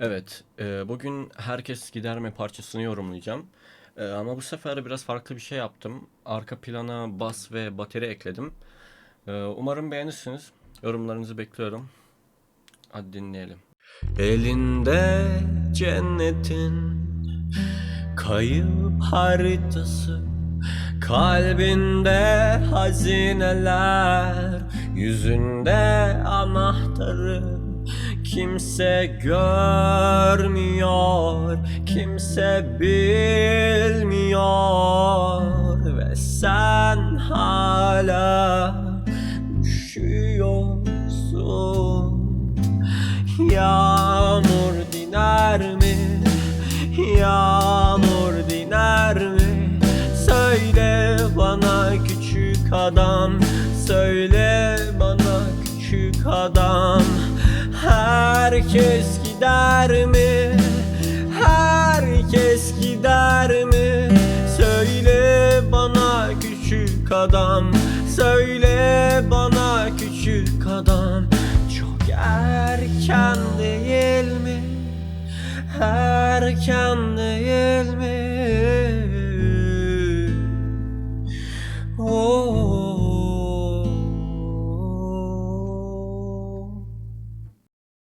Evet, e, bugün Herkes Gider mi parçasını yorumlayacağım. E, ama bu sefer biraz farklı bir şey yaptım. Arka plana bas ve bateri ekledim. E, umarım beğenirsiniz. Yorumlarınızı bekliyorum. Hadi dinleyelim. Elinde cennetin kayıp haritası Kalbinde hazineler Yüzünde Kimse görmüyor Kimse bilmiyor Ve sen hala Üşüyorsun Yağmur diner mi? Yağmur diner mi? Söyle bana küçük adam Söyle bana küçük adam Herkes gider mi? Herkes gider mi? Söyle bana küçük adam Söyle bana küçük adam Çok erken değil mi? Erken değil?